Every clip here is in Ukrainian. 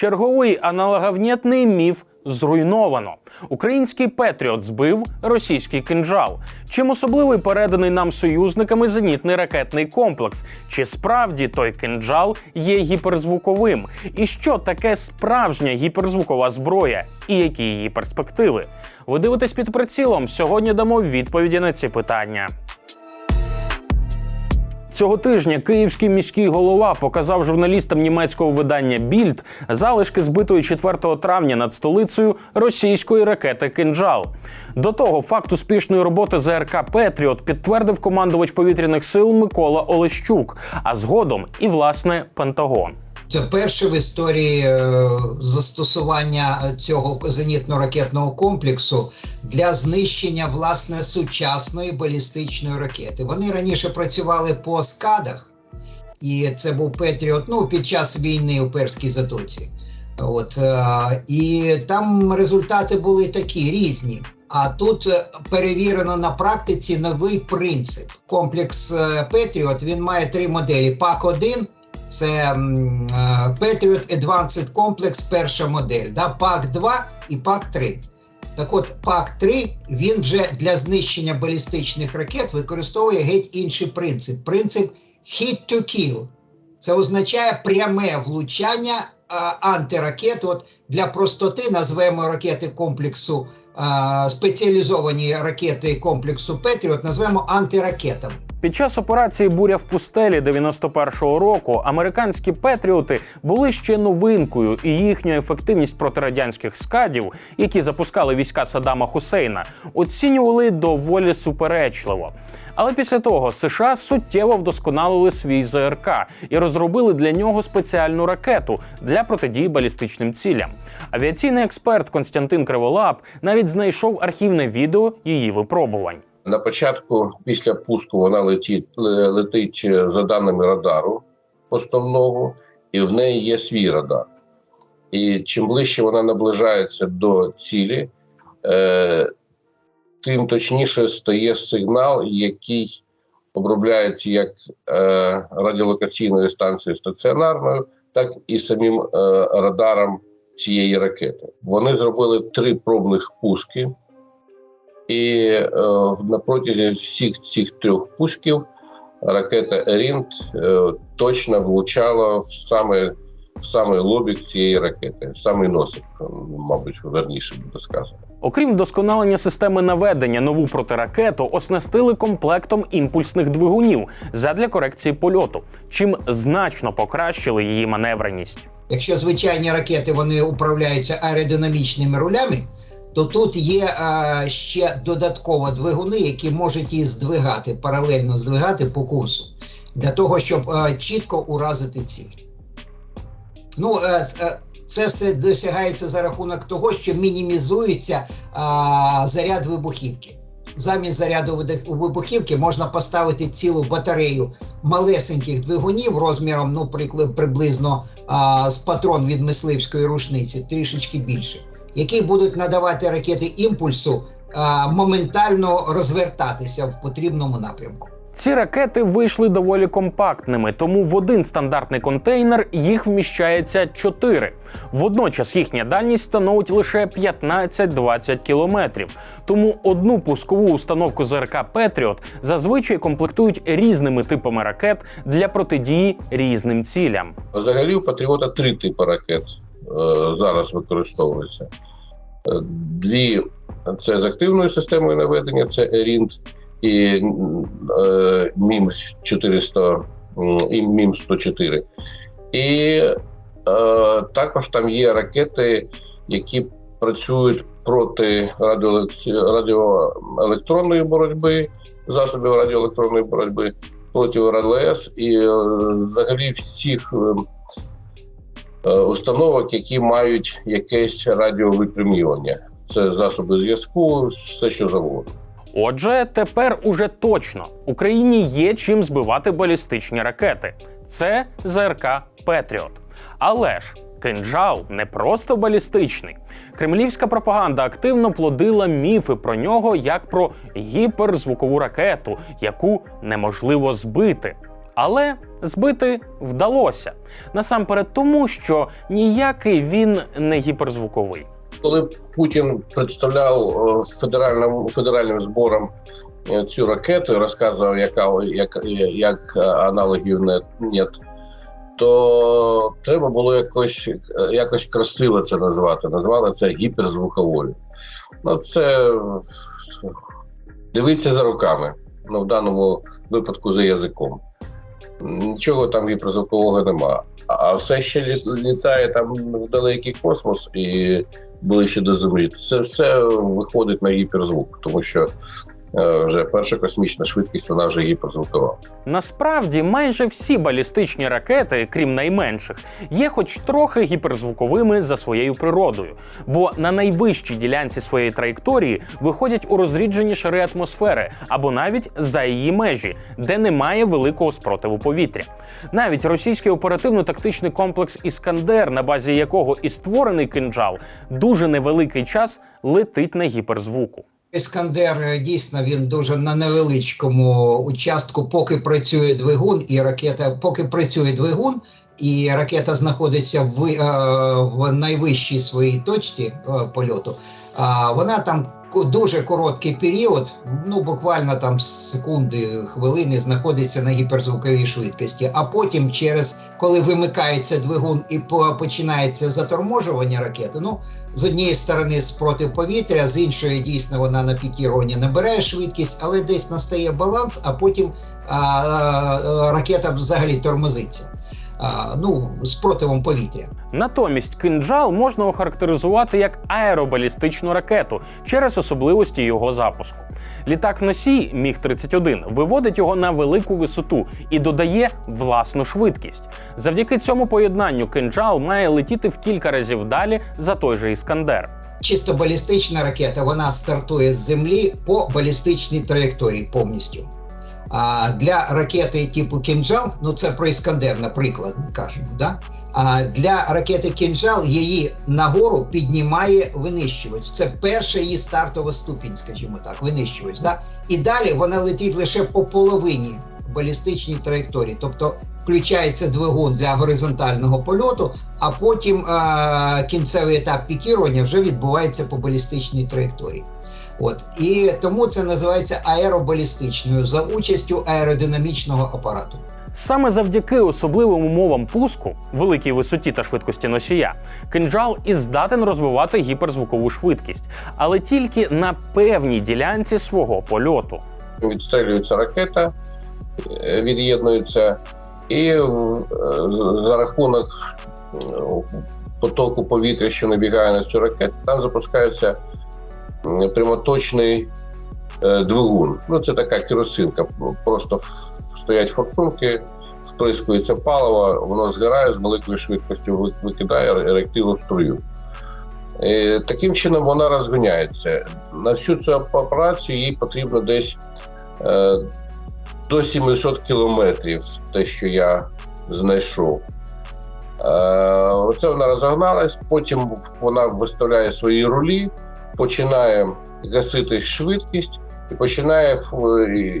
Черговий аналоговнєтний міф зруйновано. Український Петріот збив російський кинджал. Чим особливий переданий нам союзниками зенітний ракетний комплекс? Чи справді той кинджал є гіперзвуковим? І що таке справжня гіперзвукова зброя? І які її перспективи? Ви дивитесь під прицілом. Сьогодні дамо відповіді на ці питання. Цього тижня київський міський голова показав журналістам німецького видання Більд залишки збитої 4 травня над столицею російської ракети Кинджал. До того факт успішної роботи ЗРК Петріот підтвердив командувач повітряних сил Микола Олещук, а згодом і власне Пентагон. Це перше в історії е, застосування цього зенітно-ракетного комплексу для знищення власне сучасної балістичної ракети. Вони раніше працювали по скадах, і це був Петріот ну, під час війни у Перській затоці. От, е, і там результати були такі різні. А тут е, перевірено на практиці новий принцип. Комплекс Петріот він має три моделі: ПАК-1 це е, Patriot Advanced Complex, перша модель, да, пак 2 і пак 3. Так от, пак 3 він вже для знищення балістичних ракет використовує геть інший принцип. Принцип hit to kill. Це означає пряме влучання а, антиракет. От для простоти назвемо ракети комплексу, спеціалізовані ракети комплексу Петріот, назвемо антиракетами. Під час операції Буря в пустелі 91-го року американські петріоти були ще новинкою, і їхню ефективність проти радянських скадів, які запускали війська Саддама Хусейна, оцінювали доволі суперечливо. Але після того США суттєво вдосконалили свій ЗРК і розробили для нього спеціальну ракету для протидії балістичним цілям. Авіаційний експерт Константин Криволап навіть знайшов архівне відео її випробувань. На початку, після пуску, вона летить, летить за даними радару основного, і в неї є свій радар. І чим ближче вона наближається до цілі, е, тим точніше стає сигнал, який обробляється як е, радіолокаційною станцією стаціонарною, так і самим е, радаром цієї ракети. Вони зробили три пробних пуски. І е, на протязі всіх цих трьох пусків ракета Ерінт е, точно влучала в саме в самий лобік цієї ракети, в самий носик, мабуть, верніше буде сказано. Окрім вдосконалення системи наведення, нову протиракету оснастили комплектом імпульсних двигунів задля корекції польоту, чим значно покращили її маневреність. Якщо звичайні ракети вони управляються аеродинамічними рулями, то тут є а, ще додатково двигуни, які можуть її здвигати, паралельно здвигати по курсу, для того, щоб а, чітко уразити ціль. Ну, е, е, це все досягається за рахунок того, що мінімізується а, заряд вибухівки. Замість заряду вибухівки можна поставити цілу батарею малесеньких двигунів розміром, ну, приблизно а, з патрон від мисливської рушниці, трішечки більше, які будуть надавати ракети імпульсу а, моментально розвертатися в потрібному напрямку. Ці ракети вийшли доволі компактними, тому в один стандартний контейнер їх вміщається 4. Водночас їхня дальність становить лише 15-20 кілометрів. Тому одну пускову установку ЗРК Петріот зазвичай комплектують різними типами ракет для протидії різним цілям. Взагалі у Патріота три типи ракет е, зараз використовуються. Е, Дві це з активною системою наведення, це Ерінт і е, МІМ 400 і МІМ 104. І також там є ракети, які працюють проти радіоелек- радіоелектронної боротьби, засобів радіоелектронної боротьби проти РЛС і е, взагалі всіх е, установок, які мають якесь радіовипрямлювання. Це засоби зв'язку, все що завгодно. Отже, тепер уже точно Україні є чим збивати балістичні ракети. Це ЗРК Петріот. Але ж кинджал не просто балістичний. Кремлівська пропаганда активно плодила міфи про нього як про гіперзвукову ракету, яку неможливо збити. Але збити вдалося насамперед тому, що ніякий він не гіперзвуковий. Коли Путін представляв е, федеральним федеральним зборам е, цю ракету розказував, яка як, як аналогів не нет, то треба було якось якось красиво це назвати. Назвали це гіперзвуковою. Ну, це дивиться за руками. Ну, в даному випадку за язиком. Нічого там гіперзвукового нема. А все ще літає там в далекий космос і ближче до землі. Це все виходить на гіперзвук, тому що вже перша космічна швидкість вона вже гіперзвукова. Насправді, майже всі балістичні ракети, крім найменших, є хоч трохи гіперзвуковими за своєю природою, бо на найвищій ділянці своєї траєкторії виходять у розріджені шари атмосфери або навіть за її межі, де немає великого спротиву повітря. Навіть російський оперативно-тактичний комплекс Іскандер, на базі якого і створений кинджал, дуже невеликий час летить на гіперзвуку. Іскандер е, дійсно він дуже на невеличкому участку, поки працює двигун, і ракета, поки працює двигун, і ракета знаходиться в, е, в найвищій своїй точці е, польоту. А вона там дуже короткий період, ну буквально там секунди, хвилини, знаходиться на гіперзвуковій швидкості. А потім, через коли вимикається двигун і по- починається заторможування ракети, ну з однієї сторони спротив повітря, з іншої дійсно вона на пікірованні набирає швидкість, але десь настає баланс, а потім а, а, ракета взагалі тормозиться. Ну, з противом повітря. Натомість кинджал можна охарактеризувати як аеробалістичну ракету через особливості його запуску. Літак носій Міг 31 виводить його на велику висоту і додає власну швидкість. Завдяки цьому поєднанню кинджал має летіти в кілька разів далі за той же іскандер. Чисто балістична ракета, вона стартує з землі по балістичній траєкторії повністю. А для ракети типу Кінжал, ну це про Іскандер, наприклад, ми кажемо. Да? А для ракети Кінжал її нагору піднімає винищувач. Це перша її стартова ступінь, скажімо так, винищувач. Да? І далі вона летить лише по половині балістичній траєкторії. Тобто включається двигун для горизонтального польоту, а потім е- кінцевий етап пікірування вже відбувається по балістичній траєкторії. От і тому це називається аеробалістичною за участю аеродинамічного апарату. Саме завдяки особливим умовам пуску, великій висоті та швидкості носія, кинджал і здатен розвивати гіперзвукову швидкість, але тільки на певній ділянці свого польоту. Відстрілюється ракета, е, від'єднується, і е, за рахунок е, потоку повітря, що набігає на цю ракету, там запускається м, прямоточний е, двигун. Ну, це така керосинка. Просто стоять форсунки, вприскується паливо, воно згорає з великою швидкістю, викидає реактивну струю. Е, Таким чином вона розганяється. На всю цю операцію їй потрібно десь е, до 700 кілометрів, те, що я знайшов. Оце вона розогналась, потім вона виставляє свої рулі, починає гасити швидкість і починає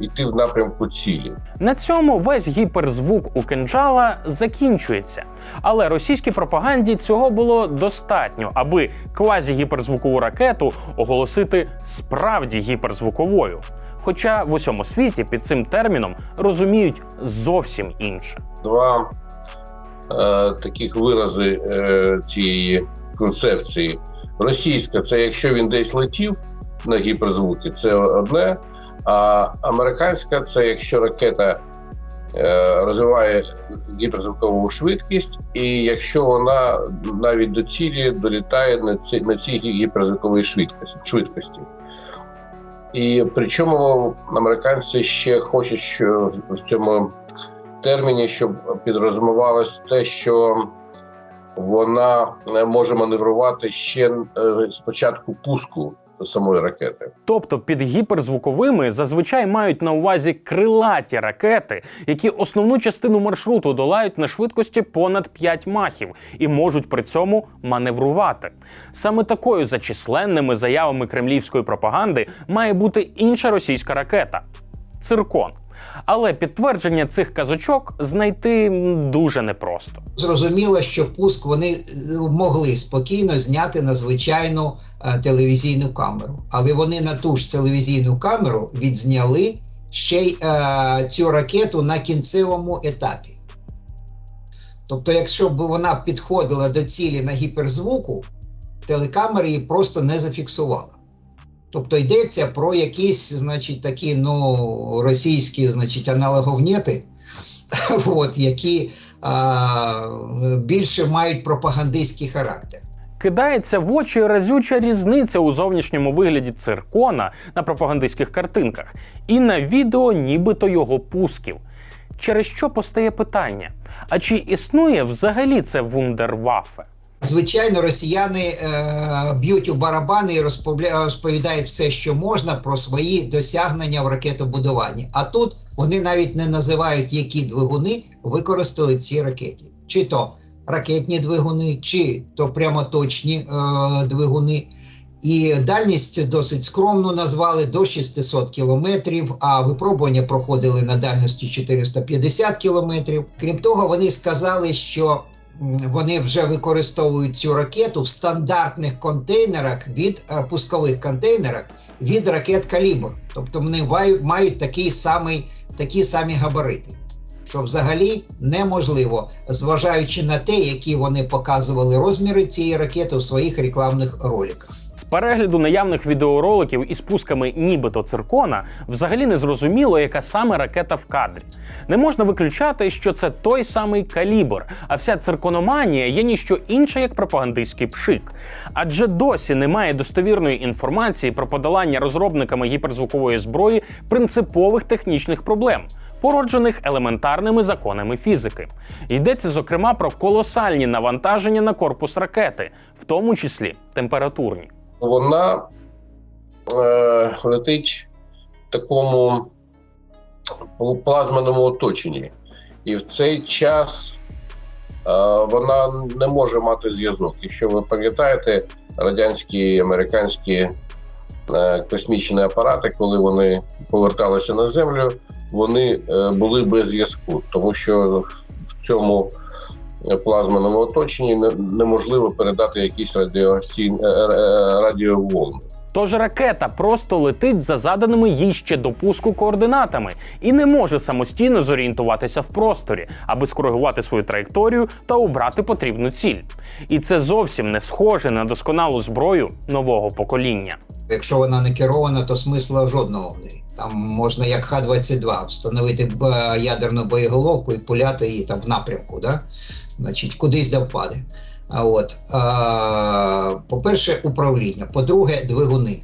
йти в напрямку цілі. На цьому весь гіперзвук у кинджала закінчується. Але російській пропаганді цього було достатньо, аби квазігіперзвукову ракету оголосити справді гіперзвуковою. Хоча в усьому світі під цим терміном розуміють зовсім інше. Два е, таких вирази е, цієї концепції. Російська це якщо він десь летів на гіперзвуки, це одне. А американська це якщо ракета е, розвиває гіперзвукову швидкість, і якщо вона навіть до цілі долітає на цій, на цій гіперзвуковій швидкості. швидкості. І причому американці ще хочуть, що в- цьому терміні, щоб підрозумівалось те, що вона е, може маневрувати ще е, з початку пуску самої ракети. Тобто під гіперзвуковими зазвичай мають на увазі крилаті ракети, які основну частину маршруту долають на швидкості понад 5 махів і можуть при цьому маневрувати. Саме такою за численними заявами кремлівської пропаганди має бути інша російська ракета циркон. Але підтвердження цих казочок знайти дуже непросто. Зрозуміло, що пуск вони е, могли спокійно зняти на звичайну е, телевізійну камеру, але вони на ту ж телевізійну камеру відзняли ще й е, цю ракету на кінцевому етапі. Тобто, якщо б вона підходила до цілі на гіперзвуку, телекамера її просто не зафіксувала. Тобто йдеться про якісь, значить, такі ну, російські значить, аналоговнєти, от, які а, більше мають пропагандистський характер. Кидається в очі разюча різниця у зовнішньому вигляді циркона на пропагандистських картинках і на відео, нібито його пусків. Через що постає питання: а чи існує взагалі це вундервафе? Звичайно, росіяни е, б'ють у барабани і розповідають все, що можна про свої досягнення в ракетобудуванні. А тут вони навіть не називають, які двигуни використали в цій ракеті. Чи то ракетні двигуни, чи то прямоточні е, двигуни. І дальність досить скромно назвали до 600 кілометрів, а випробування проходили на дальності 450 кілометрів. Крім того, вони сказали, що вони вже використовують цю ракету в стандартних контейнерах від е, пускових контейнерах від ракет Калібр. Тобто вони мають такий самий, такі самі габарити. Що взагалі неможливо, зважаючи на те, які вони показували розміри цієї ракети у своїх рекламних роликах. Перегляду наявних відеороликів із пусками нібито циркона взагалі не зрозуміло, яка саме ракета в кадрі. Не можна виключати, що це той самий калібр, а вся циркономанія є ніщо інше, як пропагандистський пшик. Адже досі немає достовірної інформації про подолання розробниками гіперзвукової зброї принципових технічних проблем. Породжених елементарними законами фізики, йдеться зокрема про колосальні навантаження на корпус ракети, в тому числі температурні. Вона е, летить в такому пл- плазменому оточенні. І в цей час е, вона не може мати зв'язок. Якщо ви пам'ятаєте, радянські американські е, космічні апарати, коли вони поверталися на землю, вони е, були без зв'язку, тому що в цьому плазменому оточенні неможливо передати якісь радіаційні е, е, радіоволни. Тож ракета просто летить за заданими їй ще до пуску координатами і не може самостійно зорієнтуватися в просторі, аби скоригувати свою траєкторію та обрати потрібну ціль. І це зовсім не схоже на досконалу зброю нового покоління. Якщо вона не керована, то смисла жодного в неї. Там можна як Х-22 встановити ядерну боєголовку і пуляти її там в напрямку, да? Значить, кудись де впаде. А от, по-перше, управління. По-друге, двигуни.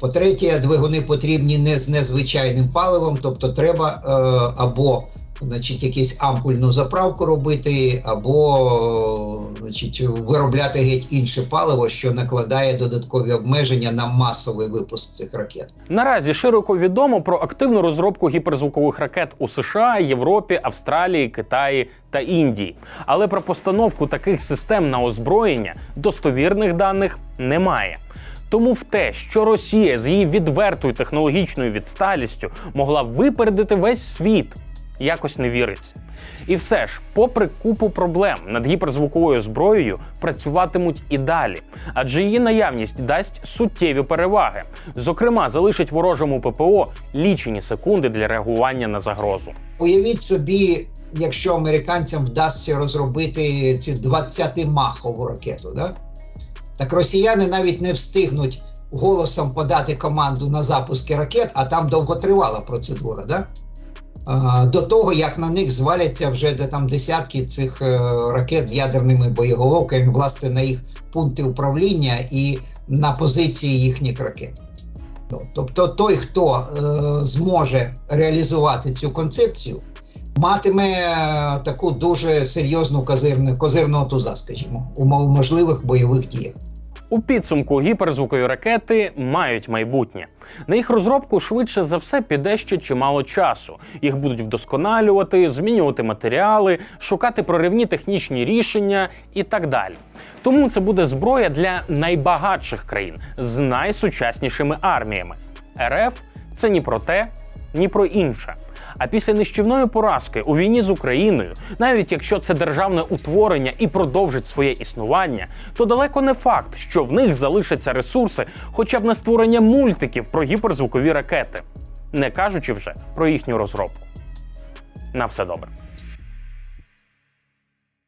По-третє, двигуни потрібні не з незвичайним паливом, тобто треба е, або значить, якусь ампульну заправку робити, або значить, виробляти геть інше паливо, що накладає додаткові обмеження на масовий випуск цих ракет. Наразі широко відомо про активну розробку гіперзвукових ракет у США, Європі, Австралії, Китаї та Індії. Але про постановку таких систем на озброєння достовірних даних немає. Тому в те, що Росія з її відвертою технологічною відсталістю могла випередити весь світ, якось не віриться. І все ж, попри купу проблем над гіперзвуковою зброєю працюватимуть і далі, адже її наявність дасть суттєві переваги. Зокрема, залишить ворожому ППО лічені секунди для реагування на загрозу. Уявіть собі, якщо американцям вдасться розробити ці 20-махову ракету, да? так росіяни навіть не встигнуть голосом подати команду на запуски ракет, а там довготривала процедура. Да? До того, як на них зваляться вже де там десятки цих е, ракет з ядерними боєголовками, власне, на їх пункти управління і на позиції їхніх ракет. Ну, тобто той, хто е, зможе реалізувати цю концепцію, матиме е, таку дуже серйозну козирну, козирного туза, скажімо, у можливих бойових діях. У підсумку гіперзвукові ракети мають майбутнє. На їх розробку швидше за все піде ще чимало часу. Їх будуть вдосконалювати, змінювати матеріали, шукати проривні технічні рішення і так далі. Тому це буде зброя для найбагатших країн з найсучаснішими арміями. РФ це ні про те, ні про інше. А після нищівної поразки у війні з Україною, навіть якщо це державне утворення і продовжить своє існування, то далеко не факт, що в них залишаться ресурси, хоча б на створення мультиків про гіперзвукові ракети, не кажучи вже про їхню розробку. На все добре.